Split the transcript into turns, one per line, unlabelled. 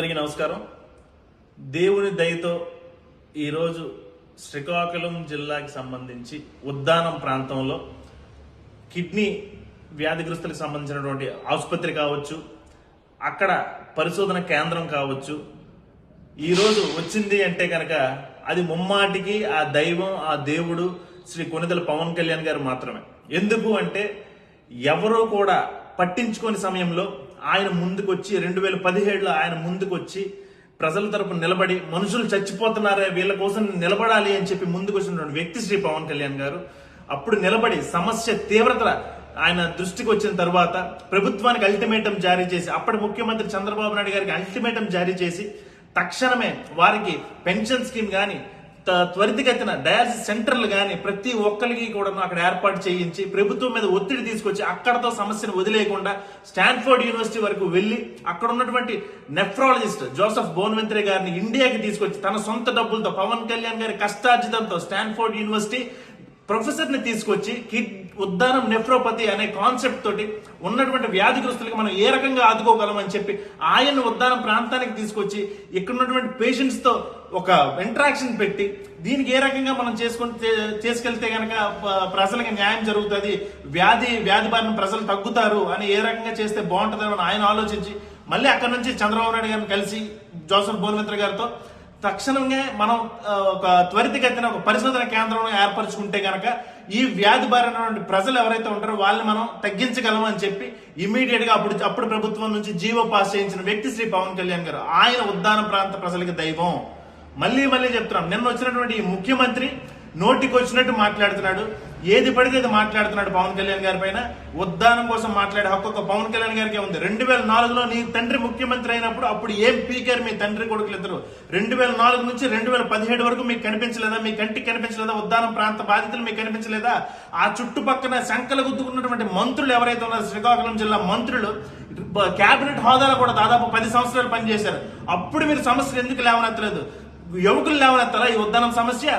అందరికీ నమస్కారం. దేవుని దయతో ఈరోజు శ్రీకాకుళం జిల్లాకి సంబంధించి ఉద్దానం ప్రాంతంలో కిడ్నీ వ్యాధిగ్రస్తులకు సంబంధించినటువంటి ఆసుపత్రి కావచ్చు అక్కడ పరిశోధన కేంద్రం కావచ్చు. ఈరోజు వచ్చింది అంటే కనుక అది ముమ్మాటికి ఆ దైవం ఆ దేవుడు శ్రీ కొనితల పవన్ కళ్యాణ్ గారు మాత్రమే. ఎందుకు అంటే ఎవరూ కూడా పట్టించుకోని సమయంలో ఆయన ముందుకొచ్చి రెండు వేల పదిహేడులో ఆయన ముందుకొచ్చి ప్రజల తరపు నిలబడి మనుషులు చచ్చిపోతున్నారే వీళ్ళ కోసం నిలబడాలి అని చెప్పి ముందుకు వచ్చినటువంటి వ్యక్తి శ్రీ పవన్ కళ్యాణ్ గారు అప్పుడు నిలబడి సమస్య తీవ్రత ఆయన దృష్టికి వచ్చిన తర్వాత ప్రభుత్వానికి అల్టిమేటం జారీ చేసి అప్పటి ముఖ్యమంత్రి చంద్రబాబు నాయుడు గారికి అల్టిమేటం జారీ చేసి తక్షణమే వారికి పెన్షన్ స్కీమ్ కానీ త్వరితగతిన డయాలసిస్ సెంటర్లు కానీ ప్రతి ఒక్కరికి కూడా అక్కడ ఏర్పాటు చేయించి ప్రభుత్వం మీద ఒత్తిడి తీసుకొచ్చి అక్కడతో సమస్యను వదిలేయకుండా స్టాన్ఫోర్డ్ యూనివర్సిటీ వరకు వెళ్ళి అక్కడ ఉన్నటువంటి నెఫ్రాలజిస్ట్ జోసఫ్ బోన్వెంత్రే గారిని ఇండియాకి తీసుకొచ్చి తన సొంత డబ్బులతో పవన్ కళ్యాణ్ గారి కష్టార్జితంతో స్టాన్ఫోర్డ్ యూనివర్సిటీ ప్రొఫెసర్ని తీసుకొచ్చి కిడ్ ఉద్దానం నెఫ్రోపతి అనే కాన్సెప్ట్ తోటి ఉన్నటువంటి వ్యాధిగ్రస్తులకి మనం ఏ రకంగా ఆదుకోగలం అని చెప్పి ఆయన ఉద్దానం ప్రాంతానికి తీసుకొచ్చి ఇక్కడ ఉన్నటువంటి పేషెంట్స్తో ఒక ఇంటరాక్షన్ పెట్టి దీనికి ఏ రకంగా మనం చేసుకుని చేసుకెళ్తే కనుక ప్రజలకి న్యాయం జరుగుతుంది? వ్యాధి వ్యాధి బారిన ప్రజలు తగ్గుతారు అని ఏ రకంగా చేస్తే బాగుంటుందని ఆయన ఆలోచించి మళ్ళీ అక్కడ నుంచి చంద్రబాబు నాయుడు గారిని కలిసి జోసఫ్ బోన్మిత్ర గారితో తక్షణంగా మనం ఒక త్వరితగతిన ఒక పరిశోధన కేంద్రం ఏర్పరచుకుంటే కనుక ఈ వ్యాధి బారినటువంటి ప్రజలు ఎవరైతే ఉంటారో వాళ్ళని మనం తగ్గించగలం అని చెప్పి ఇమీడియట్గా అప్పుడు అప్పుడు ప్రభుత్వం నుంచి జీవో పాస్ చేయించిన వ్యక్తి శ్రీ పవన్ కళ్యాణ్ గారు ఆయన ఉద్దాన ప్రాంత ప్రజలకి దైవం. మళ్ళీ మళ్ళీ చెప్తున్నాం. నిన్న వచ్చినటువంటి ముఖ్యమంత్రి నోటికి వచ్చినట్టు మాట్లాడుతున్నాడు ఏది పడితే అది మాట్లాడుతున్నాడు పవన్ కళ్యాణ్ గారి పైన. ఉద్దానం కోసం మాట్లాడే హక్కు ఒక పవన్ కళ్యాణ్ గారికి ఉంది. రెండు వేల నాలుగులో నీ తండ్రి ముఖ్యమంత్రి అయినప్పుడు అప్పుడు ఏం పీకారు మీ తండ్రి కొడుకులు ఇద్దరు? రెండు వేల నాలుగు నుంచి రెండు వేల పదిహేడు వరకు మీకు కనిపించలేదా? మీ కంటికి కనిపించలేదా? ఉద్దానం ప్రాంత బాధితులు మీకు కనిపించలేదా? ఆ చుట్టుపక్కల శంకలు గుద్దుకున్నటువంటి మంత్రులు ఎవరైతే ఉన్నారు శ్రీకాకుళం జిల్లా మంత్రులు కేబినెట్ హోదాలో కూడా దాదాపు పది సంవత్సరాలు పనిచేశారు. అప్పుడు మీరు సమస్యలు ఎందుకు లేవనెత్తలేదు? యువకులు లేవనెత్తారా ఈ ఉద్దానం సమస్య?